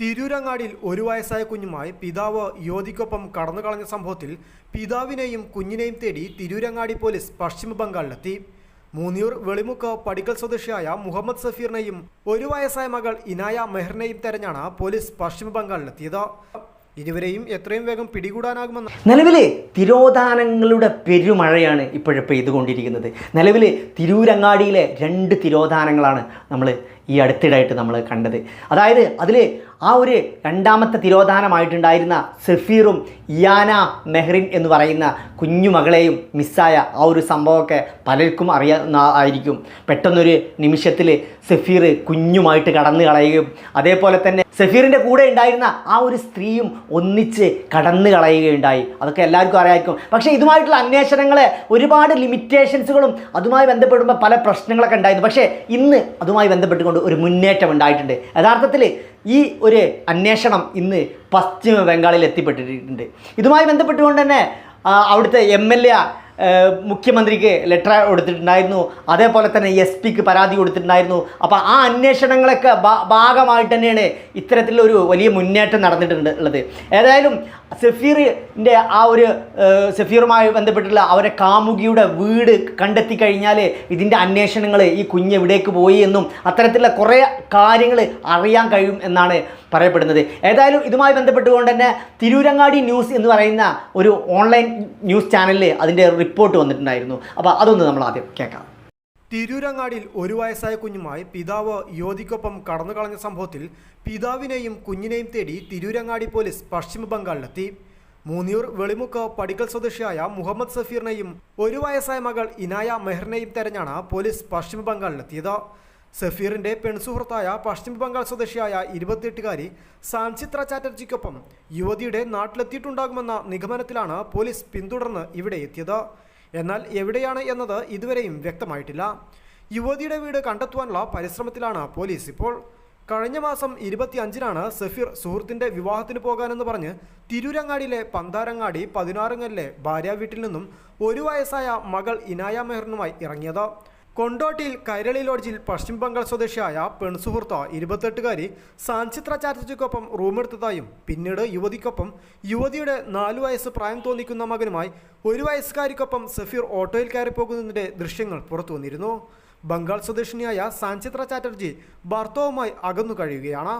തിരൂരങ്ങാടിയിൽ ഒരു വയസ്സായ കുഞ്ഞുമായി പിതാവ് യുവതിക്കൊപ്പം കടന്നു കളഞ്ഞ സംഭവത്തിൽ പിതാവിനെയും കുഞ്ഞിനെയും തേടി തിരൂരങ്ങാടി പോലീസ് പശ്ചിമ ബംഗാളിലെത്തി. മൂന്നിയൂർ വെളിമുക്ക് പടിക്കൽ സ്വദേശിയായ മുഹമ്മദ് സഫീറിനെയും ഒരു വയസ്സായ മകൾ ഇനായ മെഹറിനെയും തെരഞ്ഞാണ് പോലീസ് പശ്ചിമ ബംഗാളിലെത്തിയത്. ഇരുവരെയും എത്രയും വേഗം പിടികൂടാനാകുമെന്ന് നിലവിലെ തിരോധാനങ്ങളുടെ പെരുമഴയാണ് ഇപ്പോഴും പെയ്തുകൊണ്ടിരിക്കുന്നത്. നിലവിൽ തിരൂരങ്ങാടിയിലെ രണ്ട് തിരോധാനങ്ങളാണ് നമ്മൾ ഈ അടുത്തിടായിട്ട് നമ്മൾ കണ്ടത്. അതായത് അതിൽ ആ ഒരു രണ്ടാമത്തെ തിരോധാനമായിട്ടുണ്ടായിരുന്ന സഫീറും ഇയാന മെഹ്റിൻ എന്ന് പറയുന്ന കുഞ്ഞുമകളെയും മിസ്സായ ആ ഒരു സംഭവമൊക്കെ പലർക്കും അറിയാവുന്ന ആയിരിക്കും. പെട്ടെന്നൊരു നിമിഷത്തിൽ സഫീർ കുഞ്ഞുമായിട്ട് കടന്നു കളയുകയും അതേപോലെ തന്നെ സഫീറിന്റെ കൂടെ ഉണ്ടായിരുന്ന ആ ഒരു സ്ത്രീയും ഒന്നിച്ച് കടന്നു കളയുകയുണ്ടായി. അതൊക്കെ എല്ലാവർക്കും അറിയാമായിരിക്കും. പക്ഷേ ഇതുമായിട്ടുള്ള അന്വേഷണങ്ങളെ ഒരുപാട് ലിമിറ്റേഷൻസുകളും അതുമായി ബന്ധപ്പെടുമ്പോൾ പല പ്രശ്നങ്ങളൊക്കെ ഉണ്ടായിരുന്നു. പക്ഷേ ഇന്ന് അതുമായി ബന്ധപ്പെട്ടുകൊണ്ട് ഒരു മുന്നേറ്റം ഉണ്ടായിട്ടുണ്ട്. യഥാർത്ഥത്തിൽ ഈ ഒരു അന്വേഷണം ഇന്ന് പശ്ചിമ ബംഗാളിൽ എത്തിപ്പെട്ടിട്ടുണ്ട്. ഇതുമായി ബന്ധപ്പെട്ടുകൊണ്ട് തന്നെ അവിടുത്തെ എം എൽ എ മുഖ്യമന്ത്രിക്ക് ലെറ്റർ കൊടുത്തിട്ടുണ്ടായിരുന്നു. അതേപോലെ തന്നെ എസ് പിക്ക് പരാതി കൊടുത്തിട്ടുണ്ടായിരുന്നു. അപ്പോൾ ആ അന്വേഷണങ്ങളൊക്കെ ഭാഗമായിട്ട് തന്നെയാണ് ഇത്തരത്തിലൊരു വലിയ മുന്നേറ്റം നടന്നിട്ടുണ്ട് ഉള്ളത്. ഏതായാലും സഫീറിന്റെ ആ ഒരു സെഫീറുമായി ബന്ധപ്പെട്ടുള്ള അവരെ കാമുകിയുടെ വീട് കണ്ടെത്തി കഴിഞ്ഞാൽ ഇതിന്റെ അന്വേഷണങ്ങൾ ഈ കുഞ്ഞ് എവിടേക്ക് പോയി എന്നും അത്തരത്തിലുള്ള കുറേ കാര്യങ്ങൾ അറിയാൻ കഴിയും എന്നാണ് പറയപ്പെടുന്നത്. ഏതായാലും ഇതുമായി ബന്ധപ്പെട്ടുകൊണ്ട് തന്നെ തിരൂരങ്ങാടി ന്യൂസ് എന്ന് പറയുന്ന ഒരു ഓൺലൈൻ ന്യൂസ് ചാനലിൽ അതിന്റെ റിപ്പോർട്ട് വന്നിട്ടുണ്ടായിരുന്നു. അപ്പോൾ അതൊന്ന് നമ്മൾ ആദ്യം കേൾക്കാം. തിരൂരങ്ങാടിയിൽ ഒരു വയസ്സായ കുഞ്ഞുമായി പിതാവ് യുവതിക്കൊപ്പം കടന്നു കളഞ്ഞ സംഭവത്തിൽ പിതാവിനെയും കുഞ്ഞിനെയും തേടി തിരൂരങ്ങാടി പോലീസ് പശ്ചിമ ബംഗാളിലെത്തി. മൂന്നിയൂർ വെളിമുക്ക് പടിക്കൽ സ്വദേശിയായ മുഹമ്മദ് സഫീറിനെയും ഒരു വയസ്സായ മകൾ ഇനായ മെഹറിനെയും തെരഞ്ഞാണ് പോലീസ് പശ്ചിമ ബംഗാളിലെത്തിയത്. സഫീറിന്റെ പെൺസുഹൃത്തായ പശ്ചിമ ബംഗാൾ സ്വദേശിയായ ഇരുപത്തിയെട്ടുകാരി സാൻചിത്ര ചാറ്റർജിക്കൊപ്പം യുവതിയുടെ നാട്ടിലെത്തിയിട്ടുണ്ടാകുമെന്ന നിഗമനത്തിലാണ് പോലീസ് പിന്തുടർന്ന് ഇവിടെ എത്തിയത്. എന്നാൽ എവിടെയാണ് എന്നത് ഇതുവരെയും വ്യക്തമായിട്ടില്ല. യുവതിയുടെ വീട് കണ്ടെത്തുവാനുള്ള പരിശ്രമത്തിലാണ് പോലീസ് ഇപ്പോൾ. കഴിഞ്ഞ മാസം ഇരുപത്തിയഞ്ചിനാണ് സഫീർ സുഹൃത്തിന്റെ വിവാഹത്തിന് പോകാനെന്ന് പറഞ്ഞ് തിരൂരങ്ങാടിയിലെ പന്താരങ്ങാടി പതിനാറങ്ങലിലെ ഭാര്യ വീട്ടിൽ നിന്നും ഒരു വയസ്സായ മകൾ ഇനായ മെഹറിനുമായി ഇറങ്ങിയത്. കൊണ്ടോട്ടിയിൽ കൈരളി ലോഡ്ജിൽ പശ്ചിമ ബംഗാൾ സ്വദേശിയായ പെൺസുഹൃത്ത് ഇരുപത്തെട്ടുകാരി സാൻചിത്ര ചാറ്റർജിക്കൊപ്പം റൂമെടുത്തതായും പിന്നീട് യുവതിക്കൊപ്പം യുവതിയുടെ നാലു വയസ്സ് പ്രായം തോന്നിക്കുന്ന മകനുമായി ഒരു വയസ്സുകാരിക്കൊപ്പം സഫീർ ഓട്ടോയിൽ കയറി പോകുന്നതിന്റെ ദൃശ്യങ്ങൾ പുറത്തു വന്നിരുന്നു. ബംഗാൾ സ്വദേശിനിയായ സാൻചിത്ര ചാറ്റർജി ഭർത്താവുമായി അകന്നു കഴിയുകയാണ്.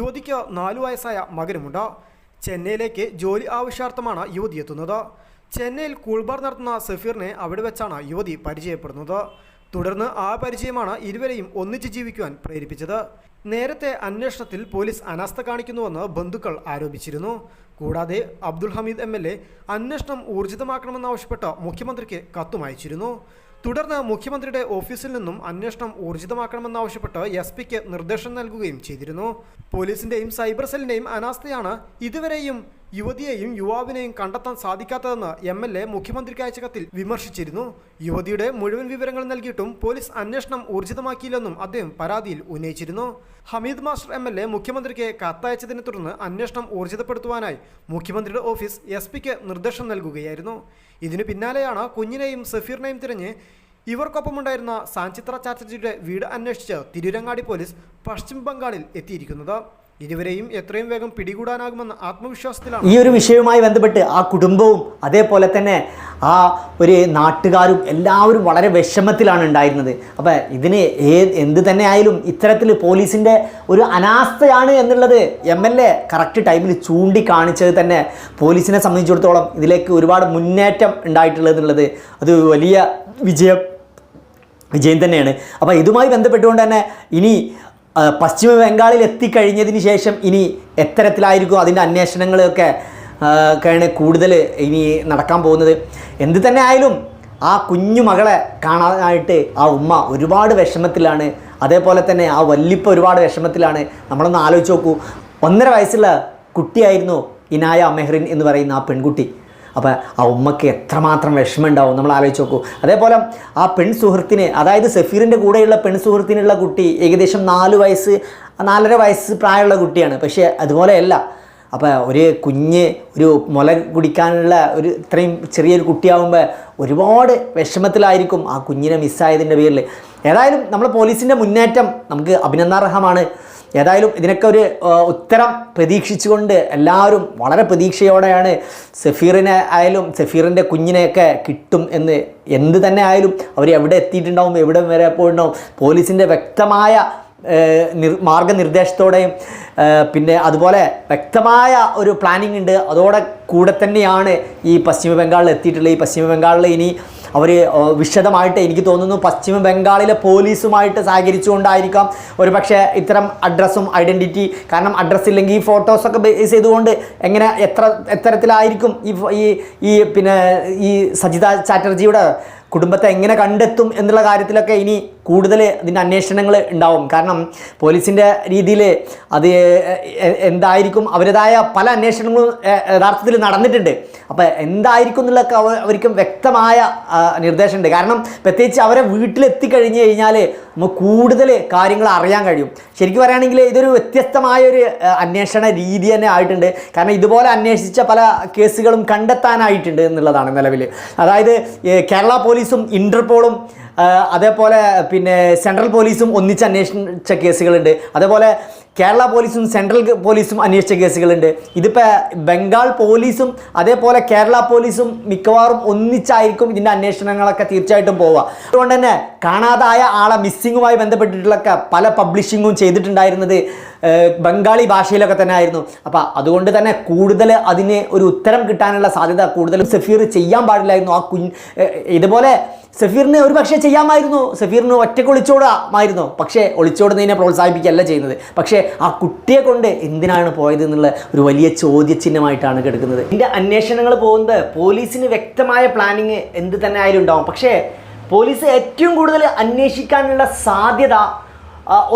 യുവതിക്ക് നാലു വയസ്സായ മകനുമുണ്ട്. ചെന്നൈയിലേക്ക് ജോലി ആവശ്യാർത്ഥമാണ് യുവതി എത്തുന്നത്. ചെന്നൈയിൽ കൂൾബാർ നടത്തുന്ന സഫീറിനെ അവിടെ വെച്ചാണ് യുവതി പരിചയപ്പെടുന്നത്. തുടർന്ന് ആ പരിചയമാണ് ഇരുവരെയും ഒന്നിച്ച് ജീവിക്കുവാൻ പ്രേരിപ്പിച്ചത്. നേരത്തെ അന്വേഷണത്തിൽ പോലീസ് അനാസ്ഥ കാണിക്കുന്നുവെന്ന് ബന്ധുക്കൾ ആരോപിച്ചിരുന്നു. കൂടാതെ Abdul Hameed M L A അന്വേഷണം ഊർജിതമാക്കണമെന്നാവശ്യപ്പെട്ട് മുഖ്യമന്ത്രിക്ക് കത്തും അയച്ചിരുന്നു. തുടർന്ന് മുഖ്യമന്ത്രിയുടെ ഓഫീസിൽ നിന്നും അന്വേഷണം ഊർജിതമാക്കണമെന്നാവശ്യപ്പെട്ട് എസ് പിക്ക് നിർദ്ദേശം നൽകുകയും ചെയ്തിരുന്നു. പോലീസിന്റെയും സൈബർ സെല്ലിന്റെയും അനാസ്ഥയാണ് ഇതുവരെയും യുവതിയെയും യുവാവിനെയും കണ്ടെത്താൻ സാധിക്കാത്തതെന്ന് എം എൽ എ മുഖ്യമന്ത്രിക്ക് അയച്ച കത്തിൽ വിമർശിച്ചിരുന്നു. യുവതിയുടെ മുഴുവൻ വിവരങ്ങൾ നൽകിയിട്ടും പോലീസ് അന്വേഷണം ഊർജിതമാക്കിയില്ലെന്നും അദ്ദേഹം പരാതിയിൽ ഉന്നയിച്ചിരുന്നു. Hameed master M L A മുഖ്യമന്ത്രിക്ക് കത്തയച്ചതിനെ തുടർന്ന് അന്വേഷണം ഊർജിതപ്പെടുത്തുവാനായി മുഖ്യമന്ത്രിയുടെ ഓഫീസ് എസ് പിക്ക് നിർദ്ദേശം നൽകുകയായിരുന്നു. ഇതിനു പിന്നാലെയാണ് കുഞ്ഞിനെയും സഫീറിനെയും തിരഞ്ഞ് ഇവർക്കൊപ്പമുണ്ടായിരുന്ന സാൻചിത്ര ചാറ്റർജിയുടെ വീട് അന്വേഷിച്ച് തിരുരങ്ങാടി പോലീസ് പശ്ചിമ ബംഗാളിൽ എത്തിയിരിക്കുന്നത്. ഇരുവരെയും എത്രയും വേഗം പിടികൂടാനാകുമെന്ന ആത്മവിശ്വാസത്തിലാണ്. ഈ ഒരു വിഷയവുമായി ബന്ധപ്പെട്ട് ആ കുടുംബവും അതേപോലെ തന്നെ ആ ഒരു നാട്ടുകാരും എല്ലാവരും വളരെ വിഷമത്തിലാണ് ഉണ്ടായിരുന്നത്. അപ്പോൾ ഇതിന് ഏ എന്ത് തന്നെ ആയാലും ഇത്തരത്തിൽ പോലീസിന്റെ ഒരു അനാസ്ഥയാണ് എന്നുള്ളത് എം എൽ എ കറക്റ്റ് ടൈമിൽ ചൂണ്ടിക്കാണിച്ചത് തന്നെ പോലീസിനെ സംബന്ധിച്ചിടത്തോളം ഇതിലേക്ക് ഒരുപാട് മുന്നേറ്റം ഉണ്ടായിട്ടുള്ളത് എന്നുള്ളത് അത് വലിയ വിജയം വിജയം തന്നെയാണ്. അപ്പോൾ ഇതുമായി ബന്ധപ്പെട്ടുകൊണ്ട് തന്നെ ഇനി പശ്ചിമ ബംഗാളിൽ എത്തിക്കഴിഞ്ഞതിന് ശേഷം ഇനി എത്തരത്തിലായിരിക്കും അതിന്റെ അന്വേഷണങ്ങളൊക്കെ ഒക്കെയാണ് കൂടുതൽ ഇനി നടക്കാൻ പോകുന്നത്. എന്ത് തന്നെ ആയാലും ആ കുഞ്ഞു മകളെ കാണാനായിട്ട് ആ ഉമ്മ ഒരുപാട് വിഷമത്തിലാണ്. അതേപോലെ തന്നെ ആ വല്ലിപ്പ ഒരുപാട് വിഷമത്തിലാണ്. നമ്മളൊന്ന് ആലോചിച്ച് നോക്കൂ. ഒന്നര വയസ്സുള്ള കുട്ടിയായിരുന്നു ഇനായ മെഹ്റിൻ എന്ന് പറയുന്ന ആ പെൺകുട്ടി. അപ്പോൾ ആ ഉമ്മയ്ക്ക് എത്രമാത്രം വിഷമം ഉണ്ടാവും നമ്മൾ ആലോചിച്ച് നോക്കൂ. അതേപോലെ ആ പെൺ സുഹൃത്തിന് അതായത് സഫീറിന്റെ കൂടെയുള്ള പെൺ സുഹൃത്തിനുള്ള കുട്ടി ഏകദേശം നാല് വയസ്സ് നാലര വയസ്സ് പ്രായമുള്ള കുട്ടിയാണ്. പക്ഷേ അതുപോലെയല്ല. അപ്പോൾ ഒരു കുഞ്ഞ് ഒരു മുല കുടിക്കാനുള്ള ഒരു ഇത്രയും ചെറിയൊരു കുട്ടിയാവുമ്പോൾ ഒരുപാട് വിഷമത്തിലായിരിക്കും ആ കുഞ്ഞിനെ മിസ്സായതിന്റെ പേരിൽ ഏതായാലും നമ്മൾ പോലീസിന്റെ മുന്നേറ്റം നമുക്ക് അഭിനന്ദാർഹമാണ്. ഏതായാലും ഇതിനൊക്കെ ഒരു ഉത്തരം പ്രതീക്ഷിച്ചുകൊണ്ട് എല്ലാവരും വളരെ പ്രതീക്ഷയോടെയാണ് സഫീറിനെ ആയാലും സഫീറിന്റെ കുഞ്ഞിനെയൊക്കെ കിട്ടും എന്ന് എന്ത് തന്നെ ആയാലും അവർ എവിടെ എത്തിയിട്ടുണ്ടാവും എവിടെ വരെ പോയിട്ടുണ്ടാവും പോലീസിന്റെ വ്യക്തമായ നിർ മാർഗനിർദ്ദേശത്തോടെയും പിന്നെ അതുപോലെ വ്യക്തമായ ഒരു പ്ലാനിങ് ഉണ്ട്. അതോടെ കൂടെ തന്നെയാണ് ഈ പശ്ചിമ ബംഗാളിൽ എത്തിയിട്ടുള്ളത്. ഈ പശ്ചിമ ബംഗാളിൽ ഇനി അവർ വിശദമായിട്ട് എനിക്ക് തോന്നുന്നു പശ്ചിമ ബംഗാളിലെ പോലീസുമായിട്ട് സഹകരിച്ചുകൊണ്ടായിരിക്കാം. ഒരു പക്ഷേ ഇത്തരം അഡ്രസ്സും ഐഡന്റിറ്റി കാരണം അഡ്രസ്സ് ഇല്ലെങ്കിൽ ഈ ഫോട്ടോസൊക്കെ ബേസ് ചെയ്തുകൊണ്ട് എങ്ങനെ എത്ര എത്തരത്തിലായിരിക്കും ഈ ഈ പിന്നെ ഈ സജിത ചാറ്റർജിയുടെ കുടുംബത്തെ എങ്ങനെ കണ്ടെത്തും എന്നുള്ള കാര്യത്തിലൊക്കെ ഇനി കൂടുതൽ ഇതിന്റെ അന്വേഷണങ്ങൾ ഉണ്ടാവും. കാരണം പോലീസിന്റെ രീതിയിൽ അത് എന്തായിരിക്കും അവരുടേതായ പല അന്വേഷണങ്ങളും യഥാർത്ഥത്തിൽ നടന്നിട്ടുണ്ട്. അപ്പോൾ എന്തായിരിക്കും എന്നുള്ളതൊക്കെ അവർക്കും വ്യക്തമായ നിർദ്ദേശമുണ്ട്. കാരണം പ്രത്യേകിച്ച് അവരെ വീട്ടിലെത്തിക്കഴിഞ്ഞ് കഴിഞ്ഞാൽ നമുക്ക് കൂടുതൽ കാര്യങ്ങൾ അറിയാൻ കഴിയും. ശരിക്കും പറയുകയാണെങ്കിൽ ഇതൊരു വ്യത്യസ്തമായ ഒരു അന്വേഷണ രീതി തന്നെ ആയിട്ടുണ്ട്. കാരണം ഇതുപോലെ അന്വേഷിച്ച പല കേസുകളും കണ്ടെത്താനായിട്ടുണ്ട് എന്നുള്ളതാണ് നിലവിൽ അതായത് കേരള പോലീസും ഇന്റർപോളും ആ, അതേപോലെ പിന്നെ സെൻട്രൽ പോലീസും ഒന്നിച്ച് അന്വേഷിച്ച കേസുകളുണ്ട്. അതേപോലെ കേരള പോലീസും സെൻട്രൽ പോലീസും അന്വേഷിച്ച കേസുകളുണ്ട്. ഇതിപ്പോൾ ബംഗാൾ പോലീസും അതേപോലെ കേരള പോലീസും മിക്കവാറും ഒന്നിച്ചായിരിക്കും ഇതിന്റെ അന്വേഷണങ്ങളൊക്കെ തീർച്ചയായിട്ടും പോവുക. അതുകൊണ്ട് തന്നെ കാണാതായ ആളെ മിസ്സിങ്ങുമായി ബന്ധപ്പെട്ടിട്ടുള്ളൊക്കെ പല പബ്ലിഷിങ്ങും ചെയ്തിട്ടുണ്ടായിരുന്നത് ബംഗാളി ഭാഷയിലൊക്കെ തന്നെ ആയിരുന്നു അപ്പോൾ അതുകൊണ്ട് തന്നെ കൂടുതൽ അതിന് ഒരു ഉത്തരം കിട്ടാനുള്ള സാധ്യത കൂടുതലും സഫീർ ചെയ്യാൻ പാടില്ലായിരുന്നു. ആ കുഞ്ഞ് ഇതുപോലെ സഫീറിന് ഒരു പക്ഷേ ചെയ്യാമായിരുന്നു. സഫീറിന് ഒറ്റയ്ക്ക് ഒളിച്ചോടാമായിരുന്നു. പക്ഷേ ഒളിച്ചോടുന്നതിനെ പ്രോത്സാഹിപ്പിക്കുകയല്ല ചെയ്യുന്നത്. പക്ഷേ ആ കുട്ടിയെ കൊണ്ട് എന്തിനാണ് പോയത് എന്നുള്ള ഒരു വലിയ ചോദ്യചിഹ്നമായിട്ടാണ് കിടക്കുന്നത്. ഇതിന്റെ അന്വേഷണങ്ങൾ പോകുന്നത് പോലീസിന് വ്യക്തമായ പ്ലാനിങ് എന്ത് തന്നെ ആയാലും ഉണ്ടാവും. പക്ഷേ പോലീസ് ഏറ്റവും കൂടുതൽ അന്വേഷിക്കാനുള്ള സാധ്യത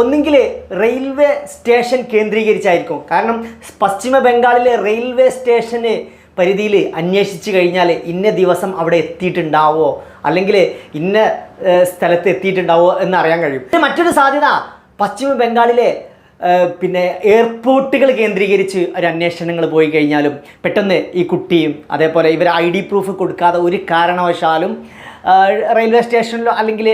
ഒന്നുകിൽ റെയിൽവേ സ്റ്റേഷൻ കേന്ദ്രീകരിച്ചായിരിക്കും. കാരണം പശ്ചിമ ബംഗാളിലെ റെയിൽവേ സ്റ്റേഷന് പരിധിയിൽ അന്വേഷിച്ച് കഴിഞ്ഞാൽ ഇന്ന ദിവസം അവിടെ എത്തിയിട്ടുണ്ടാവോ? അല്ലെങ്കിൽ ഇന്ന സ്ഥലത്ത് എത്തിയിട്ടുണ്ടാവോ എന്ന് അറിയാൻ കഴിയും. മറ്റൊരു സാധ്യത പശ്ചിമ ബംഗാളിലെ പിന്നെ എയർപോർട്ടുകൾ കേന്ദ്രീകരിച്ച് ഒരു അന്വേഷണങ്ങൾ പോയി കഴിഞ്ഞാലും പെട്ടെന്ന് ഈ കുട്ടിയും അതേപോലെ ഇവർ ഐ ഡി പ്രൂഫ് കൊടുക്കാതെ ഒരു കാരണവശാലും റെയിൽവേ സ്റ്റേഷനിലോ അല്ലെങ്കിൽ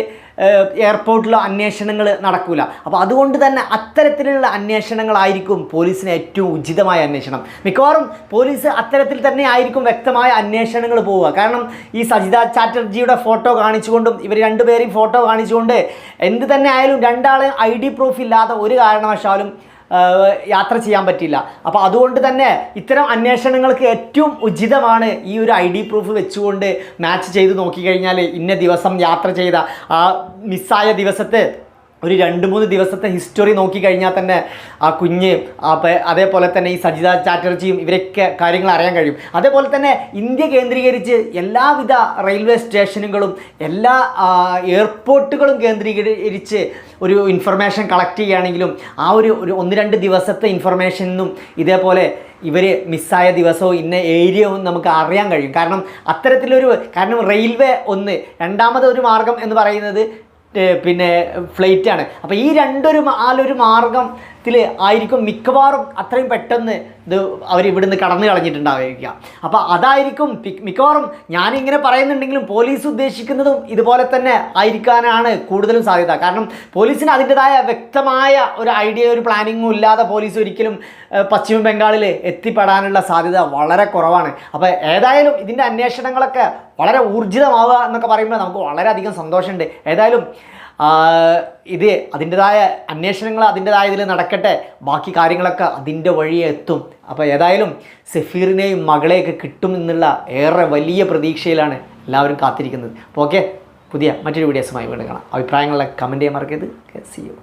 എയർപോർട്ടിലോ അന്വേഷണങ്ങൾ നടക്കില്ല അപ്പോൾ അതുകൊണ്ട് തന്നെ അത്തരത്തിലുള്ള അന്വേഷണങ്ങളായിരിക്കും പോലീസിന് ഏറ്റവും ഉചിതമായ അന്വേഷണം. മിക്കവാറും പോലീസ് അത്തരത്തിൽ തന്നെ ആയിരിക്കും വ്യക്തമായ അന്വേഷണങ്ങൾ പോവുക. കാരണം ഈ സജിത ചാറ്റർജിയുടെ ഫോട്ടോ കാണിച്ചുകൊണ്ടും ഇവർ രണ്ടുപേരെയും ഫോട്ടോ കാണിച്ചുകൊണ്ട് എന്ത് തന്നെ ആയാലും രണ്ടാളെ ഐ ഡി പ്രൂഫ് ഇല്ലാത്ത ഒരു കാരണവശാലും യാത്ര ചെയ്യാൻ പറ്റില്ല. അപ്പോൾ അതുകൊണ്ട് തന്നെ ഇത്തരം അന്വേഷണങ്ങൾക്ക് ഏറ്റവും ഉചിതമാണ് ഈ ഒരു ഐ ഡി പ്രൂഫ് വെച്ചുകൊണ്ട് മാച്ച് ചെയ്ത് നോക്കിക്കഴിഞ്ഞാൽ ഇന്ന ദിവസം യാത്ര ചെയ്ത ആ മിസ്സായ ദിവസത്തെ ഒരു രണ്ട് മൂന്ന് ദിവസത്തെ ഹിസ്റ്ററി നോക്കിക്കഴിഞ്ഞാൽ തന്നെ ആ കുഞ്ഞ് അതേപോലെ തന്നെ ഈ സജിത ചാറ്റർജിയും ഇവരൊക്കെ കാര്യങ്ങൾ അറിയാൻ കഴിയും. അതേപോലെ തന്നെ ഇന്ത്യ കേന്ദ്രീകരിച്ച് എല്ലാവിധ റെയിൽവേ സ്റ്റേഷനുകളും എല്ലാ എയർപോർട്ടുകളും കേന്ദ്രീകരിച്ച് ഒരു ഇൻഫർമേഷൻ കളക്ട് ചെയ്യുകയാണെങ്കിലും ആ ഒരു ഒരു ഒന്ന് രണ്ട് ദിവസത്തെ ഇൻഫർമേഷനും ഇതേപോലെ ഇവർ മിസ്സായ ദിവസവും ഇന്ന ഏരിയവും നമുക്ക് അറിയാൻ കഴിയും. കാരണം അത്തരത്തിലൊരു കാരണം റെയിൽവേ ഒന്ന് രണ്ടാമത് ഒരു മാർഗം എന്ന് പറയുന്നത് പിന്നെ ഫ്ലൈറ്റാണ്. അപ്പോൾ ഈ രണ്ടൊരു ആലൊരു ആലൊരു മാർഗത്തിൽ ആയിരിക്കും മിക്കവാറും അത്രയും പെട്ടെന്ന് ഇത് അവർ ഇവിടുന്ന് കടന്നു കളഞ്ഞിട്ടുണ്ടാവുക. അപ്പോൾ അതായിരിക്കും മിക്കവാറും ഞാനിങ്ങനെ പറയുന്നുണ്ടെങ്കിലും പോലീസ് ഉദ്ദേശിക്കുന്നതും ഇതുപോലെ തന്നെ ആയിരിക്കാനാണ് കൂടുതലും സാധ്യത. കാരണം പോലീസിന് അതിന്റെതായ വ്യക്തമായ ഒരു ഐഡിയ ഒരു പ്ലാനിങ്ങും ഇല്ലാതെ പോലീസ് ഒരിക്കലും പശ്ചിമ ബംഗാളിൽ എത്തിപ്പെടാനുള്ള സാധ്യത വളരെ കുറവാണ്. അപ്പോൾ ഏതായാലും ഇതിന്റെ അന്വേഷണങ്ങളൊക്കെ വളരെ ഊർജിതമാവുക എന്നൊക്കെ പറയുമ്പോൾ നമുക്ക് വളരെയധികം സന്തോഷമുണ്ട്. ഏതായാലും ഇത് അതിന്റെതായ അന്വേഷണങ്ങൾ അതിന്റെതായ ഇതിൽ നടക്കട്ടെ. ബാക്കി കാര്യങ്ങളൊക്കെ അതിന്റെ വഴിയെ എത്തും. അപ്പോൾ ഏതായാലും സഫീറിനെയും മകളെയൊക്കെ കിട്ടും എന്നുള്ള ഏറെ വലിയ പ്രതീക്ഷയിലാണ് എല്ലാവരും കാത്തിരിക്കുന്നത്. അപ്പോൾ ഓക്കെ പുതിയ മറ്റൊരു വീഡിയോസുമായി വീണ്ടും കാണാം. അഭിപ്രായങ്ങളെ കമന്റ് ചെയ്യാൻ മറക്കരുത്. C U